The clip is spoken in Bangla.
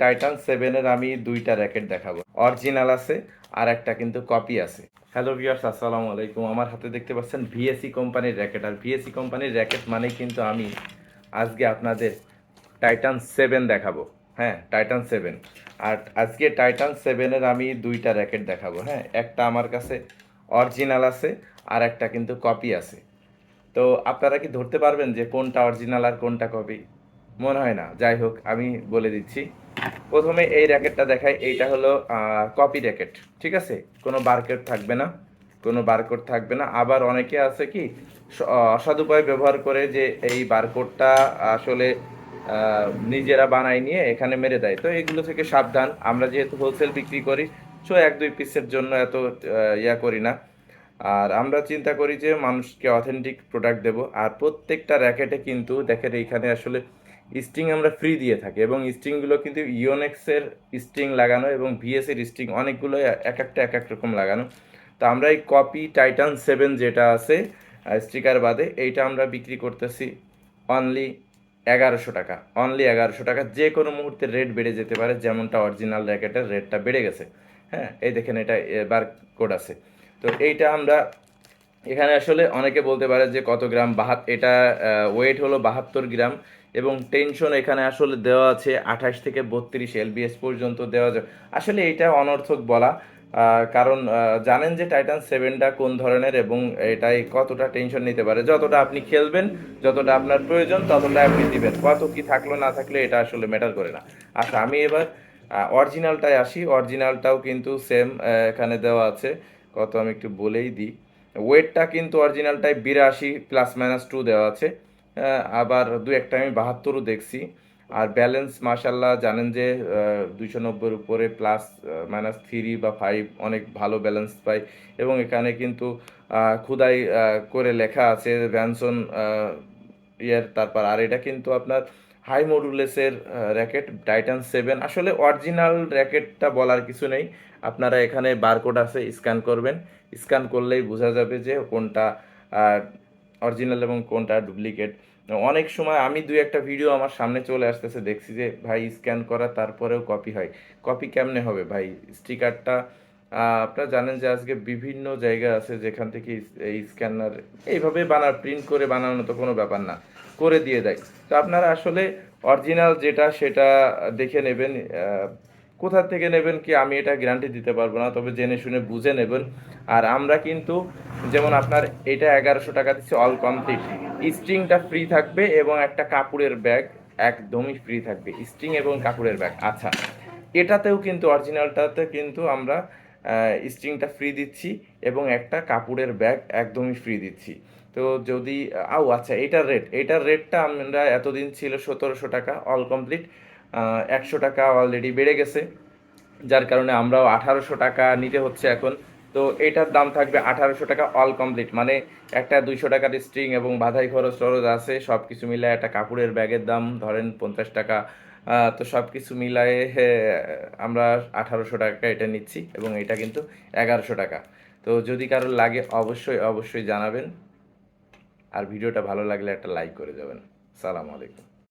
টাইটান সেভেনের আমি দুইটা র্যাকেট দেখাবো। অরিজিনাল আছে, আর একটা কিন্তু কপি আছে। হ্যালো ভিউয়ার্স আসসালামু আলাইকুম। আমার হাতে দেখতে পাচ্ছেন ভিএসি কোম্পানির র্যাকেট আর ভিএসি কোম্পানির র্যাকেট মানে কিন্তু আমি আজকে আপনাদের টাইটান সেভেন দেখাবো। হ্যাঁ টাইটান সেভেন আর আজকে টাইটান সেভেনের আমি দুইটা র্যাকেট দেখাবো। হ্যাঁ একটা আমার কাছে অরিজিনাল আছে, আর একটা কিন্তু কপি আছে। তো আপনারা কি ধরতে পারবেন যে কোনটা অরিজিনাল আর কোনটা কপি মনে হয় না। যাই হোক, আমি বলে দিচ্ছি। প্রথমে এই র্যাকেটটা দেখাই, এইটা হলো কপি র্যাকেট, ঠিক আছে? কোনো বারকোড থাকবে না, কোনো বারকোড থাকবে না। আবার অনেকে আছে কি অসদুপায় ব্যবহার করে যে এই বারকোডটা আসলে নিজেরা বানায় নিয়ে এখানে মেরে দেয়। তো এগুলো থেকে সাবধান। আমরা যেহেতু হোলসেল বিক্রি করি সো এক দুই পিসের জন্য এত ইয়া করি না। আর আমরা চিন্তা করি যে মানুষকে অথেন্টিক প্রোডাক্ট দেব। আর প্রত্যেকটা র্যাকেটে কিন্তু দেখেন, এইখানে আসলে স্ট্রিং আমরা ফ্রি দিয়ে থাকি এবং স্ট্রিংগুলো কিন্তু ইওনেক্সের স্ট্রিং লাগানো এবং ভিএসের স্ট্রিং অনেকগুলো এক একটা, এক এক রকম লাগানো। তো আমরা এই কপি টাইটান সেভেন যেটা আছে স্টিকার বাদে, এইটা আমরা বিক্রি করতেছি অনলি এগারোশো টাকা। অনলি এগারোশো টাকা, যে কোনো মুহূর্তে রেট বেড়ে যেতে পারে, যেমনটা অরিজিনাল র্যাকেটের রেটটা বেড়ে গেছে। হ্যাঁ এই দেখেন এটা বার কোড আছে। তো এইটা আমরা, এখানে আসলে অনেকে বলতে পারে যে কত গ্রাম, বাহাত, এটা ওয়েট হলো বাহাত্তর গ্রাম। এবং টেনশন এখানে আসলে দেওয়া আছে আঠাশ থেকে বত্রিশ এলবিএস পর্যন্ত দেওয়া যায় আসলে এটা অনর্থক বলা কারণ জানেন যে টাইটান সেভেনটা কোন ধরনের এবং এটাই কতটা টেনশন নিতে পারে। যতটা আপনি খেলবেন, যতটা আপনার প্রয়োজন ততটা আপনি দিবেন। কত কি থাকল, না থাকলে, এটা আসলে ম্যাটার করে না। আচ্ছা আমি এবার অরিজিনালটায় আসি। অরিজিনালটাও কিন্তু সেম এখানে দেওয়া আছে। কত আমি একটু বলেই দিই। ওয়েটটা কিন্তু অরিজিনালটায় বিরাশি প্লাস মাইনাস টু দেওয়া আছে। আবার দু একটা আমি বাহাত্তরও দেখছি। আর ব্যালেন্স মার্শাল্লাহ জানেন যে দুইশো নব্বইয়ের উপরে প্লাস মাইনাস থ্রি বা ফাইভ অনেক ভালো ব্যালেন্স পাই। এবং এখানে কিন্তু খুদাই করে লেখা আছে ভ্যানসন ইয়ের তারপর। আর এটা কিন্তু আপনার হাই মডুলেসের র্যাকেট টাইটান সেভেন আসলে অরিজিনাল র্যাকেটটা বলার কিছু নেই। আপনারা এখানে বারকোড আছে স্ক্যান করবেন। স্ক্যান করলেই বোঝা যাবে যে কোনটা অরিজিনাল এবং কোনটা ডুপ্লিকেট অনেক সময় আমি দুই একটা ভিডিও আমার সামনে চলে আসতেছে, দেখছি যে ভাই স্ক্যান করা, তারপরেও কপি হয়। কপি কেমনে হবে ভাই? স্টিকারটা আপনারা জানেন যে আজকে বিভিন্ন জায়গা আছে যেখান থেকে এই স্ক্যানার এইভাবে বানার প্রিন্ট করে বানানো তো কোনো ব্যাপার না, করে দিয়ে দেয়। তো আপনারা আসলে অরিজিনাল যেটা, সেটা দেখে নেবেন কোথা থেকে নেবেন কি আমি এটা গ্যারান্টি দিতে পারব না, তবে জেনে শুনে বুঝে নেবেন। আর আমরা কিন্তু যেমন আপনার এটা এগারোশো টাকা দিচ্ছি অল কমপ্লিট স্ট্রিংটা ফ্রি থাকবে এবং একটা কাপড়ের ব্যাগ একদমই ফ্রি থাকবে। স্ট্রিং এবং কাপড়ের ব্যাগ আচ্ছা এটাতেও কিন্তু অরিজিনালটাতে কিন্তু আমরা স্ট্রিংটা ফ্রি দিচ্ছি এবং একটা কাপড়ের ব্যাগ একদমই ফ্রি দিচ্ছি। তো যদি আও আচ্ছা এটার রেট এটার রেটটা আমরা এতদিন ছিল সতেরোশো টাকা অল কমপ্লিট একশো টাকা অলরেডি বেড়ে গেছে। যার কারণে আমরাও আঠারোশো টাকা নিতে হচ্ছে এখন। তো এটার দাম থাকবে আঠারোশো টাকা অল কমপ্লিট মানে একটা দুইশো টাকার স্ট্রিং এবং বাধাই খরচ টরচ আছে সব কিছু মিলায় একটা কাপড়ের ব্যাগের দাম, ধরেন পঞ্চাশ টাকা। তো সব কিছু মিলায়ে আমরা আঠারোশো টাকা এটা নিচ্ছি এবং এটা কিন্তু এগারোশো টাকা। তো যদি কারোর লাগে অবশ্যই অবশ্যই জানাবেন। আর ভিডিওটা ভালো লাগলে একটা লাইক করে যাবেন সালাম আলাইকুম।